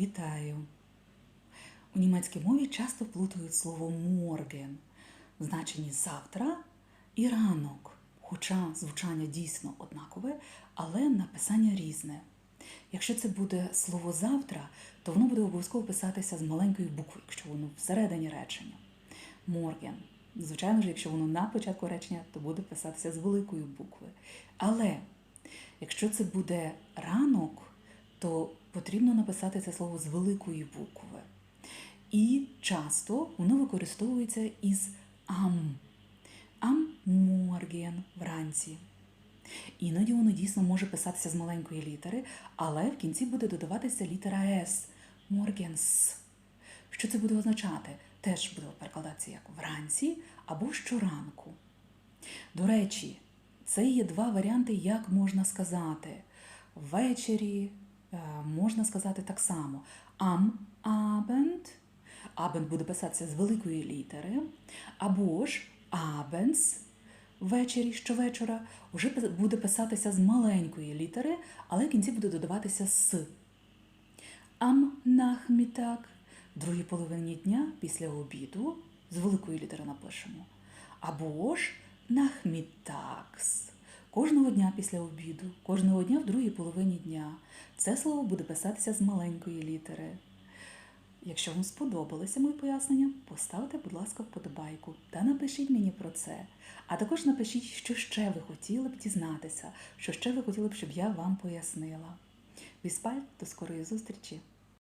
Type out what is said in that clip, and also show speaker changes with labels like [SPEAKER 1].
[SPEAKER 1] Вітаю! У німецькій мові часто плутають слово морген в значенні завтра і ранок, хоча звучання дійсно однакове, але написання різне. Якщо це буде слово завтра, то воно буде обов'язково писатися з маленької букви, якщо воно всередині речення. Морген. Звичайно ж, якщо воно на початку речення, то буде писатися з великої букви. Але якщо це буде ранок, то потрібно написати це слово з великої букви. І часто воно використовується із ам. Ам морген вранці. Іноді воно дійсно може писатися з маленької літери, але в кінці буде додаватися літера С моргенс. Що це буде означати? Теж буде перекладатися як вранці або щоранку. До речі, це є два варіанти, як можна сказати. Ввечері е, можна сказати так само. Am Abend. Abend буде писатися з великої літери. Або ж abends, ввечері, щовечора, вже буде писатися з маленької літери, але в кінці буде додаватися с. Am Nachmittag, другій половині дня після обіду, з великої літери напишемо. Або ж Nachmittags, кожного дня після обіду, кожного дня в другій половині дня. Це слово буде писатися з маленької літери. Якщо вам сподобалося моє пояснення, поставте, будь ласка, вподобайку та напишіть мені про це. А також напишіть, що ще ви хотіли б дізнатися, що ще ви хотіли б, щоб я вам пояснила. Віспаль, до скорої зустрічі!